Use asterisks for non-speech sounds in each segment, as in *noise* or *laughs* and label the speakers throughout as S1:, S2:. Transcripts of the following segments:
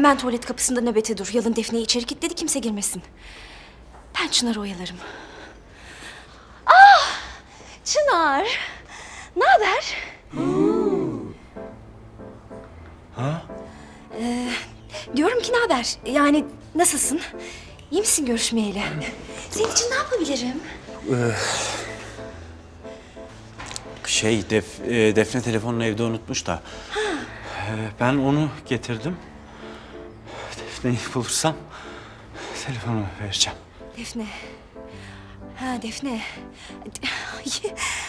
S1: Hemen tuvalet kapısında nöbete dur. Yalın Defne'yi içeri kilitledi kimse girmesin. Ben Çınar'ı oyalarım. Ah! Çınar! Ne haber?
S2: Ha?
S1: Ee, diyorum ki ne haber? Yani nasılsın? İyi misin görüşmeyeli? Senin için ne yapabilirim?
S2: Şey, Def, e, Defne telefonunu evde unutmuş da. E, ben onu getirdim. Defne'yi bulursam telefonu vereceğim.
S1: Defne. Ha Defne.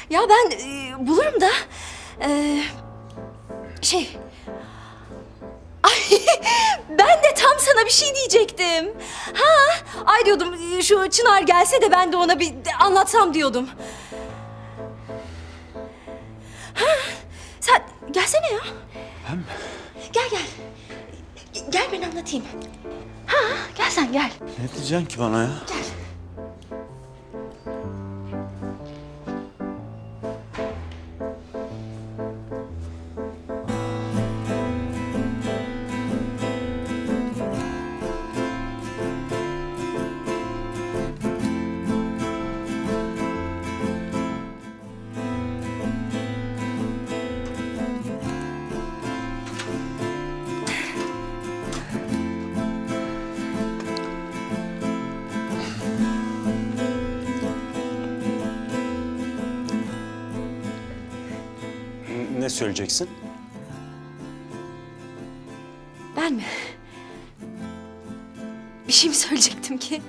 S1: Ya ben e, bulurum da. e, şey. Ay ben de tam sana bir şey diyecektim. Ha ay diyordum şu Çınar gelse de ben de ona bir anlatsam diyordum. Ha sen gelsene ya.
S2: Ben mi?
S1: Anlatayım. Ha gel sen gel.
S2: Ne diyeceksin ki bana ya?
S1: Gel.
S2: Söyleyeceksin?
S1: Ben mi? Bir şey mi söyleyecektim ki?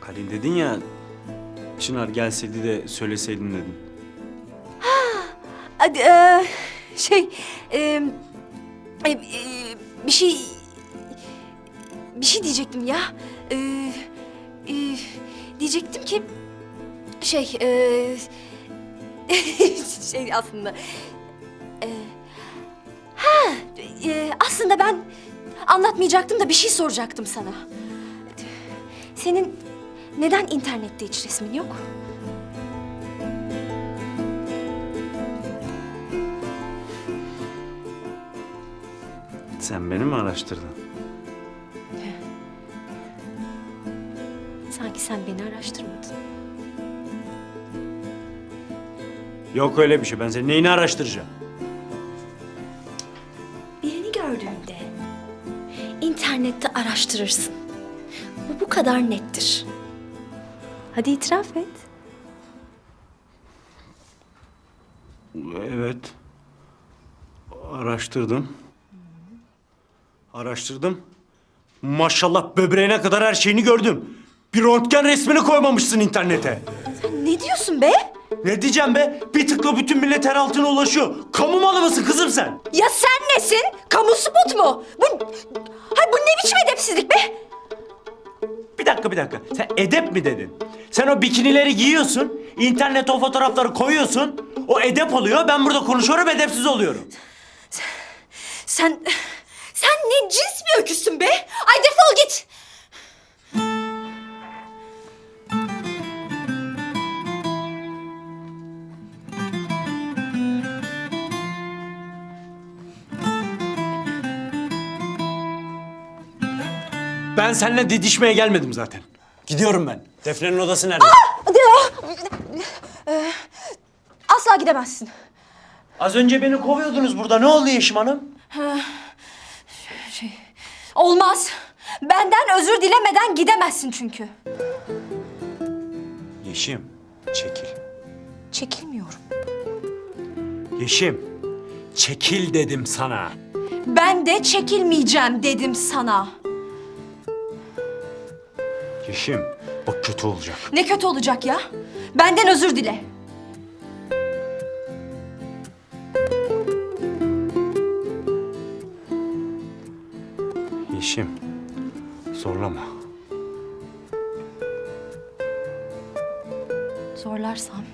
S2: Karin dedin ya, Çınar gelseydi de söyleseydin dedin.
S1: Hadi eee, şey e, e, bir şey bir şey diyecektim ya. Eee, eee, diyecektim ki şey eee, *laughs* şey aslında eee, ha eee, aslında ben anlatmayacaktım da bir şey soracaktım sana. Senin neden internette hiç resmin yok?
S2: Sen beni mi araştırdın?
S1: Sanki sen beni araştırmadın.
S2: Yok öyle bir şey. Ben senin neyini araştıracağım?
S1: Birini gördüğünde internette araştırırsın. Bu bu kadar nettir. Hadi itiraf et.
S2: Evet. Araştırdım. Araştırdım. Maşallah böbreğine kadar her şeyini gördüm. Bir röntgen resmini koymamışsın internete.
S1: Sen ne diyorsun be?
S2: Ne diyeceğim be? Bir tıkla bütün millet her altına ulaşıyor. Kamu malı mısın kızım sen?
S1: Ya sen nesin? Kamu spot mu? Bu, hay bu ne biçim edepsizlik be?
S2: Bir dakika bir dakika. Sen edep mi dedin? Sen o bikinileri giyiyorsun. internete o fotoğrafları koyuyorsun. O edep oluyor. Ben burada konuşuyorum edepsiz oluyorum.
S1: Sen, sen ne cins bir öküzsün be? Ay defol git.
S2: Ben seninle didişmeye gelmedim zaten. Gidiyorum ben. Defne'nin odası nerede?
S1: Asla gidemezsin.
S2: Az önce beni kovuyordunuz burada. Ne oldu Yeşim Hanım?
S1: Olmaz. Benden özür dilemeden gidemezsin çünkü.
S2: Yeşim, çekil.
S1: Çekilmiyorum.
S2: Yeşim, çekil dedim sana.
S1: Ben de çekilmeyeceğim dedim sana.
S2: Yeşim, bak kötü olacak.
S1: Ne kötü olacak ya? Benden özür dile.
S2: Yeşim, zorlama.
S1: Zorlarsam.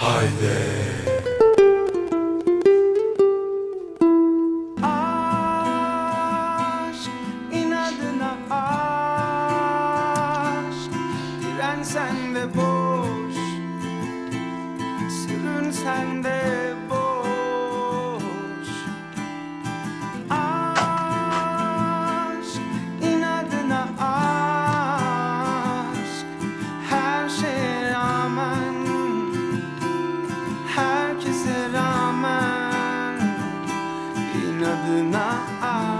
S3: aşk sürünsen de boş. Sürünsen de boş. Aşk inadına aşk. Her şeye rağmen Herkese rağmen inadına aşk.